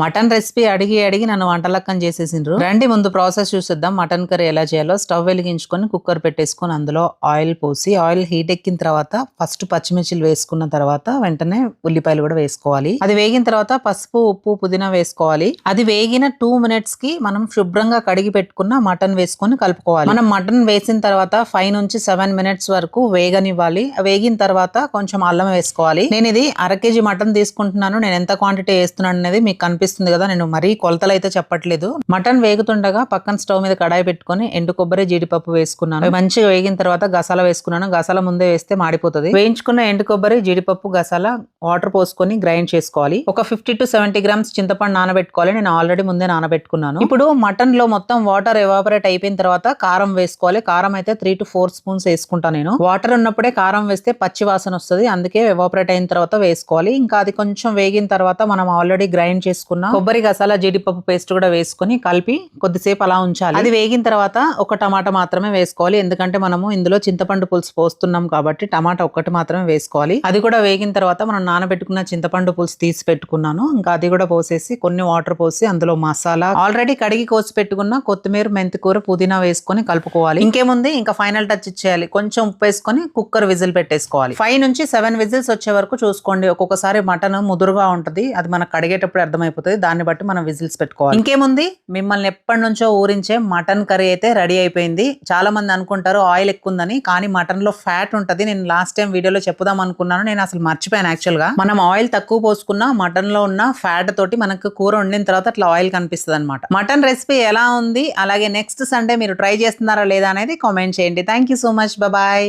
Mutton recipe అడిగి అడిగి నన్ను వంటలక్కని చేసేసిండ్రు. రండి ముందు ప్రాసెస్ చూసేద్దాం. మటన్ కర్రీ ఎలా చేయాలో స్టవ్ వెలిగించుకొని కుక్కర్ పెట్టేసుకొని అందులో ఆయిల్ పోసి ఆయిల్ హీట్ ఎక్కిన తర్వాత ఫస్ట్ పచ్చిమిర్చిలు వేసుకున్న తర్వాత వెంటనే ఉల్లిపాయలు కూడా వేసుకోవాలి. అది వేగిన తర్వాత పసుపు ఉప్పు పుదీనా వేసుకోవాలి. అది వేగిన టూ మినిట్స్కి మనం శుభ్రంగా కడిగి పెట్టుకున్న మటన్ వేసుకొని కలుపుకోవాలి. మనం మటన్ వేసిన తర్వాత ఫైవ్ నుంచి సెవెన్ మినిట్స్ వరకు వేగనివ్వాలి. వేగిన తర్వాత కొంచెం అల్లం వేసుకోవాలి. నేను ఇది అర కేజీ మటన్ తీసుకుంటున్నాను. నేను ఎంత క్వాంటిటీ వేస్తున్నాను అనేది మీకు కనిపిస్తుంది. కదా నేను మరీ కొలతలు అయితే చెప్పట్లేదు. మటన్ వేగుతుండగా పక్కన స్టవ్ మీద కడాయి పెట్టుకొని ఎండు కొబ్బరి జీడిపప్పు వేసుకున్నాను. మంచిగా వేగిన తర్వాత గసాల వేసుకున్నాను. గసాల ముందే వేస్తే మాడిపోతుంది. వేయించుకున్న ఎండు కొబ్బరి జీడిపప్పు గసాల వాటర్ పోసుకొని గ్రైండ్ చేసుకోవాలి. ఒక ఫిఫ్టీ టు సెవెంటీ గ్రామ్స్ చింతపండు నానబెట్టుకోవాలి. నేను ఆల్రెడీ ముందే నానబెట్టుకున్నాను. ఇప్పుడు మటన్లో మొత్తం వాటర్ ఎవాపరేట్ అయిపోయిన తర్వాత కారం వేసుకోవాలి. కారం అయితే త్రీ టు ఫోర్ స్పూన్స్ వేసుకుంటా నేను. వాటర్ ఉన్నప్పుడే కారం వేస్తే పచ్చి వాసన వస్తుంది. అందుకే ఎవాపరేట్ అయిన తర్వాత వేసుకోవాలి. ఇంకా అది కొంచెం వేగిన తర్వాత మనం ఆల్రెడీ గ్రైండ్ చేసుకున్నాం కొబ్బరి గసాల జీడిపప్పు పేస్ట్ కూడా వేసుకొని కలిపి కొద్దిసేపు అలా ఉంచాలి. అది వేగిన తర్వాత ఒక టమాటా మాత్రమే వేసుకోవాలి. ఎందుకంటే మనము ఇందులో చింతపండు పులుసు పోస్తున్నాం కాబట్టి టమాటా ఒక్కటి మాత్రమే వేసుకోవాలి. అది కూడా వేగిన తర్వాత మనం నానబెట్టుకున్న చింతపండు పులుసు తీసి పెట్టుకున్నాను. ఇంకా అది కూడా పోసేసి కొన్ని వాటర్ పోసి అందులో మసాలా ఆల్రెడీ కడిగి కోసి పెట్టుకున్న కొత్తిమీర మెంతికూర పుదీనా వేసుకొని కలుపుకోవాలి. ఇంకేముంది? ఇంకా ఫైనల్ టచ్ ఇచ్చేయాలి. కొంచెం ఉప్పు వేసుకొని కుక్కర్ విజిల్ పెట్టేసుకోవాలి. ఫైవ్ నుంచి సెవెన్ విజిల్స్ వచ్చే వరకు చూసుకోండి. ఒక్కొక్కసారి మటన్ ముదురుగా ఉంటది. అది మనకు కడిగేటప్పుడు అర్థమైపోతుంది. దాన్ని బట్టి మనం విజిల్స్ పెట్టుకోవాలి. ఇంకేముంది? మిమ్మల్ని ఎప్పటి నుంచో ఊరించే మటన్ కర్రీ అయితే రెడీ అయిపోయింది. చాలా మంది అనుకుంటారు ఆయిల్ ఎక్కువ ఉందని కానీ మటన్లో ఫ్యాట్ ఉంటుంది. నేను లాస్ట్ టైం వీడియోలో చెప్పుదాం అనుకున్నాను. నేను అసలు మర్చిపోయాను యాక్చువల్గా మనం ఆయిల్ తక్కువ పోసుకున్నా మటన్లో ఉన్న ఫ్యాట్ తోటి మనకు కూర వండిన తర్వాత అట్లా ఆయిల్ కనిపిస్తుంది అనమాట మటన్ రెసిపీ ఎలా ఉంది? అలాగే నెక్స్ట్ సండే మీరు ట్రై చేస్తున్నారా లేదా అనేది కామెంట్ చేయండి. Thank you so much. Bye.